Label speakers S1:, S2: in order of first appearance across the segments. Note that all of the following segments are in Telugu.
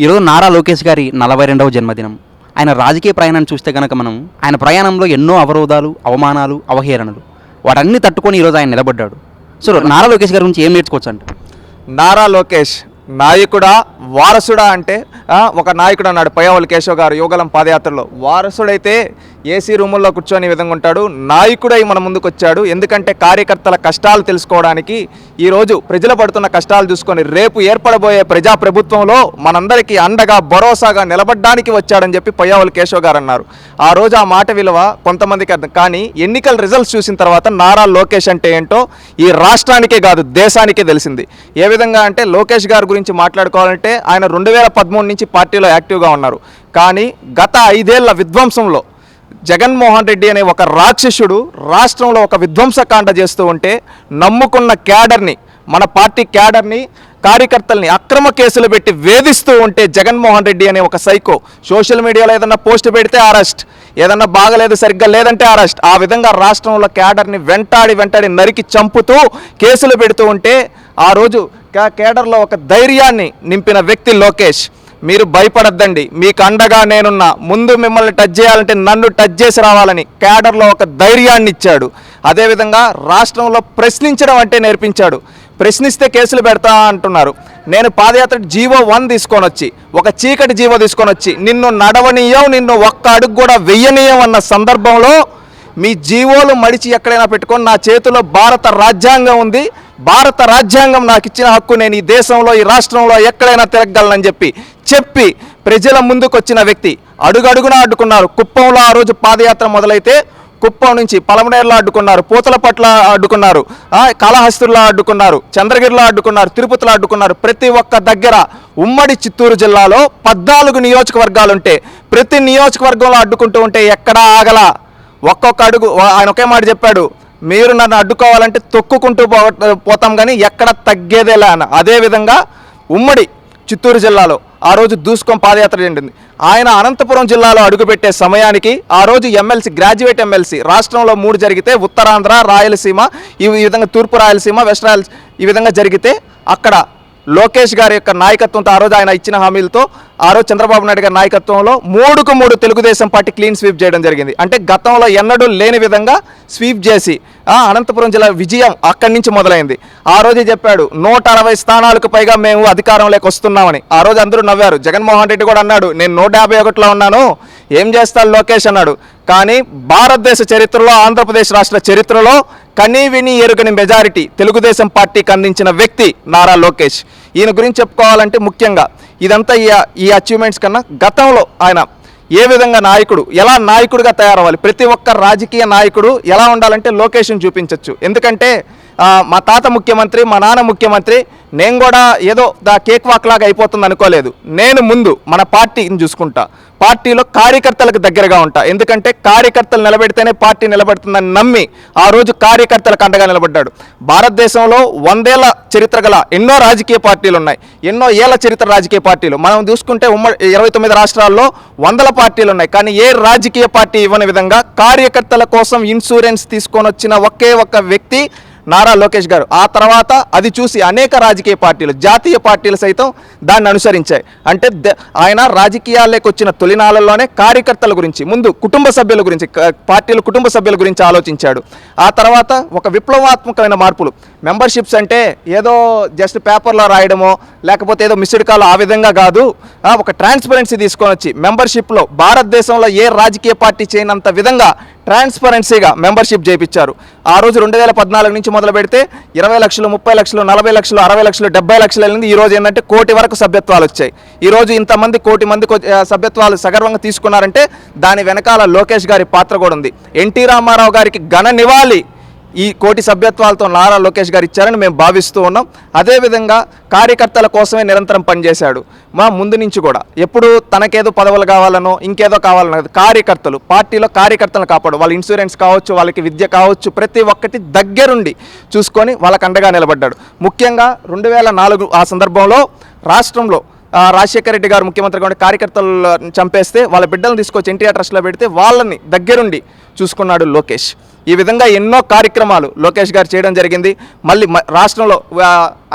S1: ఈరోజు నారా లోకేష్ గారి నలభై రెండవ జన్మదినం. ఆయన రాజకీయ ప్రయాణాన్ని చూస్తే కనుక మనం ఆయన ప్రయాణంలో ఎన్నో అవరోధాలు అవమానాలు అవహేళనలు వాటన్ని తట్టుకొని ఈరోజు ఆయన నిలబడ్డాడు. సో నారా లోకేష్ గారి గురించి ఏం నేర్చుకోవచ్చు అంట?
S2: నారా లోకేష్ నాయకుడా వారసుడా అంటే ఒక నాయకుడు అన్నాడు పయ్యవల్లి కేశవ్ గారు యోగలం పాదయాత్రలో. వారసుడైతే ఏసీ రూముల్లో కూర్చొని విధంగా ఉంటాడు. నాయకుడై మన ముందుకు వచ్చాడు ఎందుకంటే కార్యకర్తల కష్టాలు తెలుసుకోవడానికి ఈరోజు ప్రజలు పడుతున్న కష్టాలు చూసుకొని రేపు ఏర్పడబోయే ప్రజా ప్రభుత్వంలో మనందరికీ అండగా భరోసాగా నిలబడ్డానికి వచ్చాడని చెప్పి పయ్యవల్లి కేశవ్ గారు అన్నారు ఆ రోజు ఆ మాట విలువ కొంతమందికి అర్థం. కానీ ఎన్నికల రిజల్ట్స్ చూసిన తర్వాత నారా లోకేష్ అంటే ఏంటో ఈ రాష్ట్రానికే కాదు దేశానికే తెలిసింది. ఏ విధంగా అంటే లోకేష్ గారి గురించి మాట్లాడుకోవాలంటే ఆయన రెండు వేల పదమూడు నుంచి పార్టీలో యాక్టివ్గా ఉన్నారు. కానీ గత ఐదేళ్ళ విధ్వంసంలో జగన్మోహన్ రెడ్డి అనే ఒక రాక్షసుడు రాష్ట్రంలో ఒక విధ్వంసకాండ చేస్తూ ఉంటే నమ్ముకున్న క్యాడర్ని మన పార్టీ క్యాడర్ని కార్యకర్తల్ని అక్రమ కేసులు పెట్టి వేధిస్తూ ఉంటే జగన్మోహన్ రెడ్డి అనే ఒక సైకో. సోషల్ మీడియాలో ఏదన్నా పోస్ట్ పెడితే అరెస్ట్. ఏదన్నా బాగలేదు సరిగ్గా లేదంటే అరెస్ట్. ఆ విధంగా రాష్ట్రంలో క్యాడర్ని వెంటాడి వెంటాడి నరికి చంపుతూ కేసులు పెడుతూ ఉంటే ఆ రోజు క్యాడర్లో కేడర్లో ఒక ధైర్యాన్ని నింపిన వ్యక్తి లోకేష్. మీరు భయపడద్దండి. మీకు అండగా నేనున్నా. ముందు మిమ్మల్ని టచ్ చేయాలంటే నన్ను టచ్ చేసి రావాలని క్యాడర్లో ఒక ధైర్యాన్ని ఇచ్చాడు. అదేవిధంగా రాష్ట్రంలో ప్రశ్నించడం అంటే నేర్పించాడు. ప్రశ్నిస్తే కేసులు పెడతా అంటున్నారు. నేను పాదయాత్ర జీవో వన్ తీసుకొని వచ్చి ఒక చీకటి జీవో తీసుకొని వచ్చి నిన్ను నడవనీయం నిన్ను ఒక్క అడుగు కూడా వెయ్యనీయం అన్న సందర్భంలో మీ జీవోలు మడిచి ఎక్కడైనా పెట్టుకొని నా చేతిలో భారత రాజ్యాంగం ఉంది. భారత రాజ్యాంగం నాకు ఇచ్చిన హక్కు నేను ఈ దేశంలో ఈ రాష్ట్రంలో ఎక్కడైనా తిరగగలనని చెప్పి చెప్పి ప్రజల ముందుకొచ్చిన వ్యక్తి. అడుగడుగున అడ్డుకున్నారు కుప్పంలో ఆ రోజు పాదయాత్ర మొదలైతే కుప్పం నుంచి పలమనేరులో అడ్డుకున్నారు పూతల పట్ల అడ్డుకున్నారు ఆ, కాళహస్తిలో అడ్డుకున్నారు చంద్రగిరిలో అడ్డుకున్నారు తిరుపతిలో అడ్డుకున్నారు ప్రతి ఒక్క దగ్గర ఉమ్మడి చిత్తూరు జిల్లాలో పద్నాలుగు నియోజకవర్గాలుంటే ప్రతి నియోజకవర్గంలో అడ్డుకుంటూ ఉంటే ఎక్కడా ఆగలా. ఒక్కొక్క అడుగు ఆయన ఒకే మాట చెప్పాడు. మీరు నన్ను అడ్డుకోవాలంటే తొక్కుకుంటూ పో పోతాం కానీ ఎక్కడ తగ్గేదేలే అన్న. అదేవిధంగా ఉమ్మడి చిత్తూరు జిల్లాలో ఆ రోజు దూసుకొని పాదయాత్ర చెందింది ఆయన అనంతపురం జిల్లాలో అడుగుపెట్టే సమయానికి ఆ రోజు ఎమ్మెల్సీ గ్రాడ్యుయేట్ ఎమ్మెల్సీ రాష్ట్రంలో మూడు జరిగితే ఉత్తరాంధ్ర రాయలసీమ ఈ ఈ విధంగా తూర్పు రాయలసీమ వెస్ట్ రాయలసీమ ఈ విధంగా జరిగితే అక్కడ లోకేష్ గారి యొక్క నాయకత్వంతో ఆ రోజు ఆయన ఇచ్చిన హామీలతో ఆ రోజు చంద్రబాబు నాయుడు గారి నాయకత్వంలో మూడుకు మూడు తెలుగుదేశం పార్టీ క్లీన్ స్వీప్ చేయడం జరిగింది. అంటే గతంలో ఎన్నడూ లేని విధంగా స్వీప్ చేసి అనంతపురం జిల్లా విజయం అక్కడి నుంచి మొదలైంది. ఆ రోజే చెప్పాడు నూట అరవై స్థానాలకు పైగా మేము అధికారంలోకి వస్తున్నామని. ఆ రోజు అందరూ నవ్వారు. జగన్మోహన్ రెడ్డి కూడా అన్నాడు నేను నూట యాభై ఒకటిలో ఉన్నాను. ఏం చేస్తాను లోకేష్ అన్నాడు. కానీ భారతదేశ చరిత్రలో ఆంధ్రప్రదేశ్ రాష్ట్ర చరిత్రలో కనీ విని ఎరుగని మెజారిటీ తెలుగుదేశం పార్టీకి అందించిన వ్యక్తి నారా లోకేష్. ఈయన గురించి చెప్పుకోవాలంటే ముఖ్యంగా ఇదంతా ఈ ఈ అచీవ్మెంట్స్ కన్నా గతంలో ఆయన ఏ విధంగా నాయకుడు ఎలా నాయకుడిగా తయారవ్వాలి? ప్రతి ఒక్క రాజకీయ నాయకుడు ఎలా ఉండాలంటే లొకేషన్ చూపించవచ్చు ఎందుకంటే మా తాత ముఖ్యమంత్రి మా నాన్న ముఖ్యమంత్రి నేను కూడా ఏదో దా కేక్ వాక్ లాగా అయిపోతుంది అనుకోలేదు. నేను ముందు మన పార్టీని చూసుకుంటా. పార్టీలో కార్యకర్తలకు దగ్గరగా ఉంటా. ఎందుకంటే కార్యకర్తలు నిలబెడితేనే పార్టీ నిలబెడుతుందని నమ్మి ఆ రోజు కార్యకర్తలకు అండగా నిలబడ్డాడు. భారతదేశంలో వందేళ్ళ చరిత్ర గల ఎన్నో రాజకీయ పార్టీలు ఉన్నాయి. ఎన్నో ఏళ్ళ చరిత్ర రాజకీయ పార్టీలు. మనం చూసుకుంటే ఉమ్మడి ఇరవై తొమ్మిది రాష్ట్రాల్లో వందల పార్టీలు ఉన్నాయి. కానీ ఏ రాజకీయ పార్టీ ఇవ్వని విధంగా కార్యకర్తల కోసం ఇన్సూరెన్స్ తీసుకొని వచ్చిన ఒకే ఒక్క వ్యక్తి నారా లోకేష్ గారు. ఆ తర్వాత అది చూసి అనేక రాజకీయ పార్టీలు జాతీయ పార్టీలు సైతం దాన్ని అనుసరించాయి. అంటే ద- ఆయన రాజకీయాల్లోకి వచ్చిన తొలినాళ్ళలోనే కార్యకర్తల గురించి ముందు కుటుంబ సభ్యుల గురించి పార్టీల కుటుంబ సభ్యుల గురించి ఆలోచించాడు. ఆ తర్వాత ఒక విప్లవాత్మకమైన మార్పులు. మెంబర్షిప్స్ అంటే ఏదో జస్ట్ పేపర్లో రాయడమో లేకపోతే ఏదో మిస్డ్ కాల్ ఆ విధంగా కాదు. ఒక ట్రాన్స్పరెన్సీ తీసుకొని వచ్చి మెంబర్షిప్లో భారతదేశంలో ఏ రాజకీయ పార్టీ చేయనంత విధంగా ట్రాన్స్పరెన్సీగా మెంబర్షిప్ చేయించారు ఆ రోజు రెండు వేల పద్నాలుగు నుంచి మొదలు పెడితే ఇరవై లక్షలు ముప్పై లక్షలు నలభై లక్షలు అరవై లక్షలు డెబ్బై లక్షలు వెళ్ళింది. ఈ రోజు ఏంటంటే కోటి వరకు సభ్యత్వాలు వచ్చాయి. ఈ రోజు ఇంతమంది కోటి మంది సభ్యత్వాలు సగర్వంగా తీసుకున్నారంటే దాని వెనకాల లోకేష్ గారి పాత్ర కూడా ఉంది. ఎన్టీ రామారావు గారికి ఘన నివాళి ఈ కోటి సభ్యత్వాలతో నారా లోకేష్ గారు ఇచ్చారని మేము భావిస్తూ ఉన్నాం. అదేవిధంగా కార్యకర్తల కోసమే నిరంతరం పనిచేశాడు. మా ముందు నుంచి కూడా. ఎప్పుడు తనకేదో పదవులు కావాలనో ఇంకేదో కావాలనో కార్యకర్తలు పార్టీలో కార్యకర్తలను కాపాడు. వాళ్ళ ఇన్సూరెన్స్ కావచ్చు వాళ్ళకి విద్య కావచ్చు ప్రతి ఒక్కటి దగ్గరుండి చూసుకొని వాళ్ళకు అండగా నిలబడ్డాడు. ముఖ్యంగా రెండు వేల నాలుగు ఆ సందర్భంలో రాష్ట్రంలో రాజశేఖర రెడ్డి గారు ముఖ్యమంత్రిగా ఉండి కార్యకర్తలు చంపేస్తే వాళ్ళ బిడ్డలను తీసుకొచ్చి ఎన్టీఆర్ ట్రస్ట్లో పెడితే వాళ్ళని దగ్గరుండి చూసుకున్నాడు లోకేష్. ఈ విధంగా ఎన్నో కార్యక్రమాలు లోకేష్ గారు చేయడం జరిగింది. మళ్ళీ మ- రాష్ట్రంలో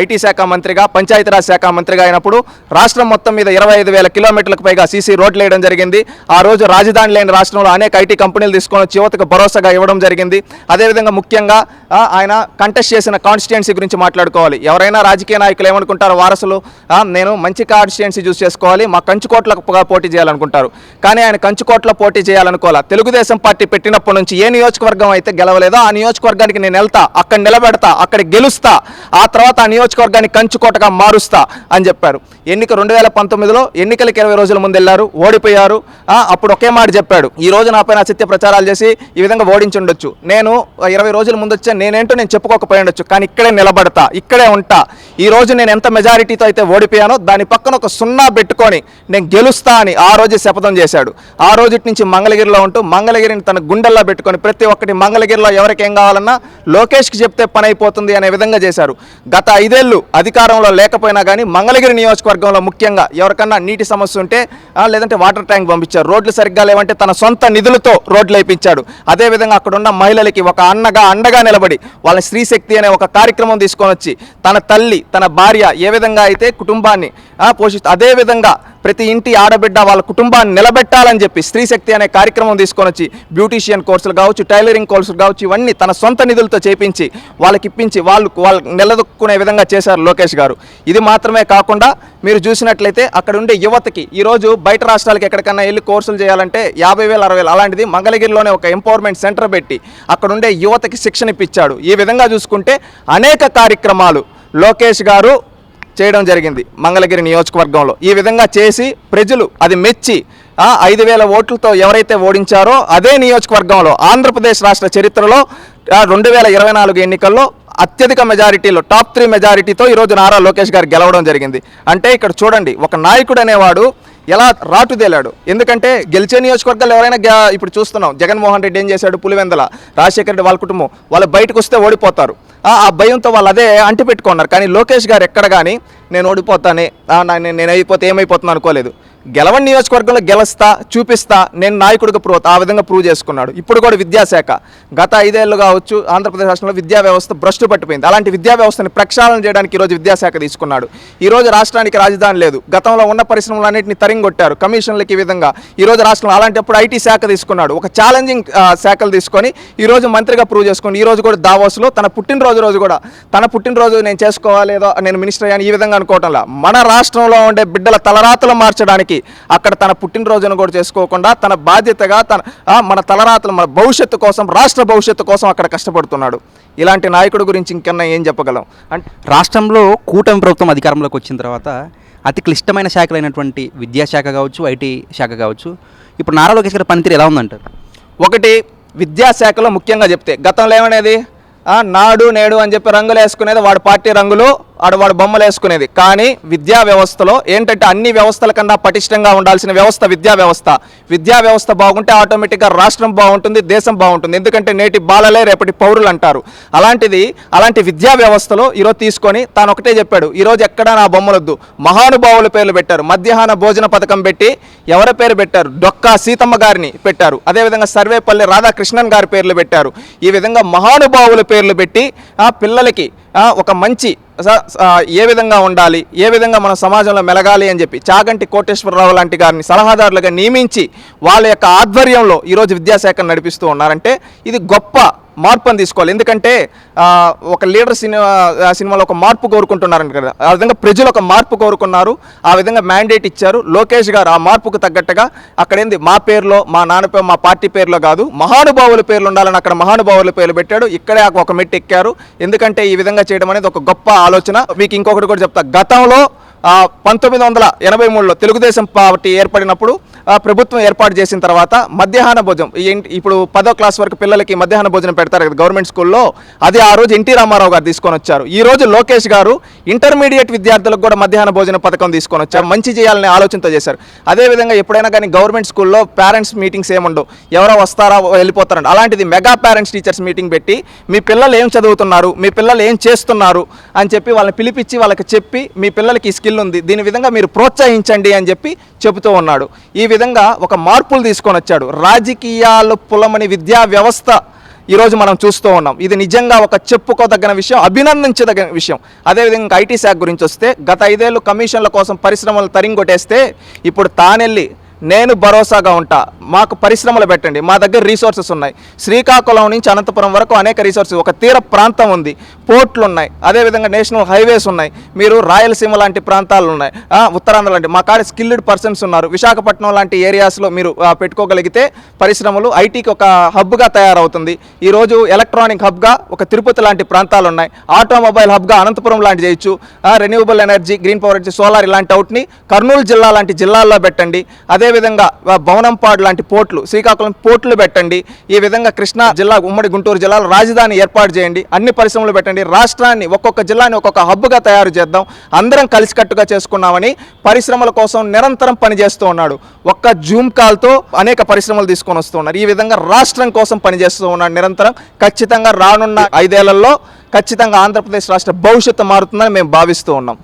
S2: ఐటీ శాఖ మంత్రిగా పంచాయతీరాజ్ శాఖ మంత్రిగా అయినప్పుడు రాష్ట్రం మొత్తం మీద ఇరవై ఐదు వేల కిలోమీటర్లకు పైగా సీసీ రోడ్లు వేయడం జరిగింది. ఆ రోజు రాజధాని లేని రాష్ట్రంలో అనేక ఐటీ కంపెనీలు తీసుకొని వచ్చి యువతకు భరోసాగా ఇవ్వడం జరిగింది. అదేవిధంగా ముఖ్యంగా ఆయన కంటెస్ట్ చేసిన కాన్స్టిట్యున్సీ గురించి మాట్లాడుకోవాలి. ఎవరైనా రాజకీయ నాయకులు ఏమనుకుంటారు వారసులు నేను మంచి కాన్స్టిట్యున్సీ చూస్ చేసుకోవాలి. మా కంచుకోట్లకు పోటీ చేయాలనుకుంటారు. కానీ ఆయన కంచుకోట్లో పోటీ చేయాలనుకోవాలా? తెలుగుదేశం పార్టీ పెట్టినప్పటి నుంచి ఏ నియోజకవర్గం అయితే గెలవలేదో ఆ నియోజకవర్గానికి నేను వెళ్తా అక్కడ నిలబెడతా అక్కడ గెలుస్తా. ఆ తర్వాత ఆ నియోజకవర్గాన్ని కంచుకోటగా మారుస్తా అని చెప్పారు. ఎన్నిక రెండు వేల పంతొమ్మిదిలో ఎన్నికలకు ఇరవై రోజుల ముందు వెళ్ళారు ఓడిపోయారు. అప్పుడు ఒకే మాట చెప్పాడు. ఈ రోజు నాపైన అసత్య ప్రచారాలు చేసి ఈ విధంగా ఓడించి ఉండొచ్చు నేను ఇరవై రోజుల ముందు వచ్చే నేనేంటో నేను చెప్పుకోకపోయి ఉండొచ్చు కానీ ఇక్కడే నిలబడతా ఇక్కడే ఉంటా. ఈ రోజు నేను ఎంత మెజారిటీతో అయితే ఓడిపోయానో దాని పక్కన ఒక సున్నా పెట్టుకొని నేను గెలుస్తా అని ఆ రోజు శపథం చేశాడు. ఆ రోజు నుంచి మంగళగిరిలో ఉంటూ మంగళగిరిని తన గుండెల్లో పెట్టుకొని ప్రతి ఒక్కటి మంగళగిరిలో ఎవరికి ఏం కావాలన్నా లోకేష్కి చెప్తే పని అయిపోతుంది అనే విధంగా చేశారు. గత ఐదేళ్ళు అధికారంలో లేకపోయినా కానీ మంగళగిరి నియోజకవర్గంలో ముఖ్యంగా ఎవరికన్నా నీటి సమస్య ఉంటే లేదంటే వాటర్ ట్యాంక్ పంపించారు. రోడ్లు సరిగ్గా లేవంటే తన సొంత నిధులతో రోడ్లు వేయించాడు. అదేవిధంగా అక్కడ ఉన్న మహిళలకి ఒక అన్నగా అండగా నిలబడి వాళ్ళ స్త్రీశక్తి అనే ఒక కార్యక్రమం తీసుకొని వచ్చి తన తల్లి తన భార్య ఏ విధంగా అయితే కుటుంబాన్ని పోషిస్తూ అదేవిధంగా ప్రతి ఇంటి ఆడబిడ్డ వాళ్ళ కుటుంబాన్ని నిలబెట్టాలని చెప్పి స్త్రీ శక్తి అనే కార్యక్రమం తీసుకొని వచ్చి బ్యూటీషియన్ కోర్సులు కావచ్చు టైలరింగ్ కోర్సులు కావచ్చు ఇవన్నీ తన సొంత నిధులతో చేపించి వాళ్ళకి ఇప్పించి వాళ్ళు వాళ్ళు నిలదొక్కునే విధంగా చేశారు లోకేష్ గారు. ఇది మాత్రమే కాకుండా మీరు చూసినట్లయితే అక్కడ ఉండే యువతకి ఈరోజు బయట రాష్ట్రాలకు ఎక్కడికన్నా వెళ్ళి కోర్సులు చేయాలంటే యాభై వేలు అరవై వేలు అలాంటిది మంగళగిరిలోనే ఒక ఎంపవర్మెంట్ సెంటర్ పెట్టి అక్కడ ఉండే యువతకి శిక్షణ ఇప్పించాడు. ఈ విధంగా చూసుకుంటే అనేక కార్యక్రమాలు లోకేష్ గారు చేయడం జరిగింది మంగళగిరి నియోజకవర్గంలో. ఈ విధంగా చేసి ప్రజలు అది మెచ్చి ఐదు వేల ఓట్లతో ఎవరైతే ఓడించారో అదే నియోజకవర్గంలో ఆంధ్రప్రదేశ్ రాష్ట్ర చరిత్రలో రెండు వేల ఇరవై నాలుగు ఎన్నికల్లో అత్యధిక మెజారిటీలో టాప్ త్రీ మెజారిటీతో ఈరోజు నారా లోకేష్ గారు గెలవడం జరిగింది. అంటే ఇక్కడ చూడండి ఒక నాయకుడు అనేవాడు ఎలా రాటుదేలాడు. ఎందుకంటే గెలిచే నియోజకవర్గాలు ఎవరైనా ఇప్పుడు చూస్తున్నాం జగన్మోహన్ రెడ్డి ఏం చేశాడు పులివెందల రాజశేఖర రెడ్డి వాళ్ళ కుటుంబం వాళ్ళు బయటకు వస్తే ఓడిపోతారు. ఆ భయంతో వాళ్ళు అదే అంటిపెట్టుకున్నారు. కానీ లోకేష్ గారు ఎక్కడ కానీ నేను ఓడిపోతానే నా- నేను నేను అయిపోతే ఏమైపోతుంది అనుకోలేదు. గెలవని నియోజకవర్గంలో గెలుస్తా చూపిస్తా నేను నాయకుడిగా ప్రూవ్ ఆ విధంగా ప్రూవ్ చేసుకున్నాడు. ఇప్పుడు కూడా విద్యాశాఖ. గత ఐదేళ్ళు కావచ్చు ఆంధ్రప్రదేశ్ రాష్ట్రంలో విద్యా వ్యవస్థ భ్రష్టు పట్టిపోయింది. అలాంటి విద్యా వ్యవస్థని ప్రక్షాళన చేయడానికి ఈరోజు విద్యాశాఖ తీసుకున్నాడు. ఈరోజు రాష్ట్రానికి రాజధాని లేదు. గతంలో ఉన్న పరిశ్రమలన్నింటినీ తరింగొట్టారు కమిషన్లకి ఈ విధంగా. ఈరోజు రాష్ట్రంలో అలాంటప్పుడు ఐటీ శాఖ తీసుకున్నాడు. ఒక ఛాలెంజింగ్ శాఖలు తీసుకొని ఈరోజు మంత్రిగా ప్రూవ్ చేసుకుని ఈరోజు కూడా దావోస్లో తన పుట్టినరోజు రోజు కూడా తన పుట్టినరోజు నేను చేసుకోవాలి ఏదో నేను మినిస్టర్ అయ్యాను ఈ విధంగా అనుకోవటంలా. మన రాష్ట్రంలో ఉండే బిడ్డల తలరాతలు మార్చడానికి అక్కడ తన పుట్టినరోజును కూడా చేసుకోకుండా తన బాధ్యతగా తన మన తలరాతలు మన భవిష్యత్తు కోసం రాష్ట్ర భవిష్యత్తు కోసం అక్కడ కష్టపడుతున్నాడు. ఇలాంటి నాయకుడి గురించి ఇంకన్నా ఏం చెప్పగలం? అంటే
S1: రాష్ట్రంలో కూటమి ప్రభుత్వం అధికారంలోకి వచ్చిన తర్వాత అతి క్లిష్టమైన శాఖలైనటువంటి విద్యాశాఖ కావచ్చు ఐటీ శాఖ కావచ్చు ఇప్పుడు నారా లోకేష్ గారి పనితీరు ఎలా ఉందంటారు?
S2: ఒకటి విద్యాశాఖలో ముఖ్యంగా చెప్తే గతంలో ఏమనేది? నాడు నేడు అని చెప్పి రంగులు వేసుకునేది వాడి పార్టీ రంగులు ఆడవాడు బొమ్మలు వేసుకునేది. కానీ విద్యా వ్యవస్థలో ఏంటంటే అన్ని వ్యవస్థల కన్నా పటిష్టంగా ఉండాల్సిన వ్యవస్థ విద్యా వ్యవస్థ. విద్యా వ్యవస్థ బాగుంటే ఆటోమేటిక్గా రాష్ట్రం బాగుంటుంది దేశం బాగుంటుంది. ఎందుకంటే నేటి బాలలే రేపటి పౌరులు అంటారు. అలాంటిది అలాంటి విద్యా వ్యవస్థలో ఈరోజు తీసుకొని తాను ఒకటే చెప్పాడు. ఈరోజు ఎక్కడ నా బొమ్మలొద్దు. మహానుభావుల పేర్లు పెట్టారు. మధ్యాహ్న భోజన పథకం పెట్టి ఎవరి పేరు పెట్టారు? డొక్కా సీతమ్మ గారిని పెట్టారు. అదేవిధంగా సర్వేపల్లి రాధాకృష్ణన్ గారి పేర్లు పెట్టారు. ఈ విధంగా మహానుభావుల పేర్లు పెట్టి ఆ పిల్లలకి ఒక మంచి ఏ విధంగా ఉండాలి ఏ విధంగా మన సమాజంలో మెలగాలి అని చెప్పి చాగంటి కోటేశ్వరరావు లాంటి గారిని సలహాదారులుగా నియమించి వాళ్ళ యొక్క ఆధ్వర్యంలో ఈరోజు విద్యాశాఖను నడిపిస్తూ ఉన్నారంటే ఇది గొప్ప మార్పుని తీసుకోవాలి. ఎందుకంటే ఒక లీడర్ సినిమా సినిమాలో ఒక మార్పు కోరుకుంటున్నారని కదా. ఆ విధంగా ప్రజలు ఒక మార్పు కోరుకున్నారు. ఆ విధంగా మ్యాండేట్ ఇచ్చారు. లోకేష్ గారు ఆ మార్పుకు తగ్గట్టుగా అక్కడ ఏంది మా పేరులో మా నాన్న పేరు మా పార్టీ పేరులో కాదు మహానుభావుల పేర్లు ఉండాలని అక్కడ మహానుభావుల పేర్లు పెట్టాడు. ఇక్కడే ఒక మెట్టు ఎక్కారు. ఎందుకంటే ఈ విధంగా చేయడం అనేది ఒక గొప్ప ఆలోచన. మీకు ఇంకొకటి కూడా చెప్తా. గతంలో పంతొమ్మిది వందల ఎనభై మూడులో తెలుగుదేశం పార్టీ ఏర్పడినప్పుడు ప్రభుత్వం ఏర్పాటు చేసిన తర్వాత మధ్యాహ్న భోజనం ఇప్పుడు పదో క్లాస్ వరకు పిల్లలకి మధ్యాహ్న భోజనం పెడతారు కదా గవర్నమెంట్ స్కూల్లో అది ఆ రోజు ఎన్టీ రామారావు గారు తీసుకొని వచ్చారు. ఈ రోజు లోకేష్ గారు ఇంటర్మీడియట్ విద్యార్థులకు కూడా మధ్యాహ్న భోజన పథకం తీసుకొని వచ్చారు. మంచి చేయాలనే ఆలోచనతో చేశారు. అదేవిధంగా ఎప్పుడైనా కానీ గవర్నమెంట్ స్కూల్లో పేరెంట్స్ మీటింగ్స్ ఏముండవు. ఎవరో వస్తారా వెళ్ళిపోతారండి. అలాంటిది మెగా పేరెంట్స్ టీచర్స్ మీటింగ్ పెట్టి మీ పిల్లలు ఏం చదువుతున్నారు? మీ పిల్లలు ఏం చేస్తున్నారు? అని చెప్పి వాళ్ళని పిలిపించి వాళ్ళకి చెప్పి మీ పిల్లలకి స్కిల్ ఉంది దీని విధంగా మీరు ప్రోత్సహించండి అని చెప్పి చెబుతూ ఉన్నాడు. ఈ విధంగా ఒక మార్పులు తీసుకొని వచ్చాడు. రాజకీయాలు పులమని విద్యా వ్యవస్థ ఈరోజు మనం చూస్తూ ఉన్నాం. ఇది నిజంగా ఒక చెప్పుకోదగిన విషయం అభినందించదగిన విషయం. అదేవిధంగా ఐటీ శాఖ గురించి వస్తే గత ఐదేళ్ళు కమిషన్ల కోసం పరిశ్రమలు తరింగొట్టేస్తే ఇప్పుడు తానెళ్ళి నేను భరోసాగా ఉంటా. మాకు పరిశ్రమలు పెట్టండి. మా దగ్గర రీసోర్సెస్ ఉన్నాయి. శ్రీకాకుళం నుంచి అనంతపురం వరకు అనేక రీసోర్సెస్ ఒక తీర ప్రాంతం ఉంది. పోర్ట్లు ఉన్నాయి. అదేవిధంగా నేషనల్ హైవేస్ ఉన్నాయి. మీరు రాయలసీమ లాంటి ప్రాంతాలు ఉన్నాయి. ఉత్తరాంధ్ర లాంటి మా కాడ స్కిల్డ్ పర్సన్స్ ఉన్నారు. విశాఖపట్నం లాంటి ఏరియాస్లో మీరు పెట్టుకోగలిగితే పరిశ్రమలు ఐటీకి ఒక హబ్గా తయారవుతుంది. ఈరోజు ఎలక్ట్రానిక్ హబ్గా ఒక తిరుపతి లాంటి ప్రాంతాలు ఉన్నాయి. ఆటోమొబైల్ హబ్గా అనంతపురం లాంటి చేయొచ్చు. Renewable energy green power energy solar ఇలాంటి అవుట్ని కర్నూలు జిల్లా లాంటి జిల్లాల్లో పెట్టండి. అదే అదేవిధంగా భవనంపాడు లాంటి పోర్ట్లు శ్రీకాకుళం పోర్ట్లు పెట్టండి. ఈ విధంగా కృష్ణా జిల్లా ఉమ్మడి గుంటూరు జిల్లాలో రాజధాని ఏర్పాటు చేయండి. అన్ని పరిశ్రమలు పెట్టండి. రాష్ట్రాన్ని ఒక్కొక్క జిల్లాని ఒక్కొక్క హబ్గా తయారు చేద్దాం. అందరం కలిసికట్టుగా చేసుకున్నామని పరిశ్రమల కోసం నిరంతరం పనిచేస్తూ ఉన్నాడు. ఒక్క జూమ్ కాల్తో అనేక పరిశ్రమలు తీసుకొని వస్తున్నారు ఈ విధంగా రాష్ట్రం కోసం పనిచేస్తూ ఉన్నాడు నిరంతరం. ఖచ్చితంగా రానున్న ఐదేళ్ళలో ఖచ్చితంగా ఆంధ్రప్రదేశ్ రాష్ట్ర భవిష్యత్తు మారుతుందని మేము భావిస్తూ ఉన్నాం.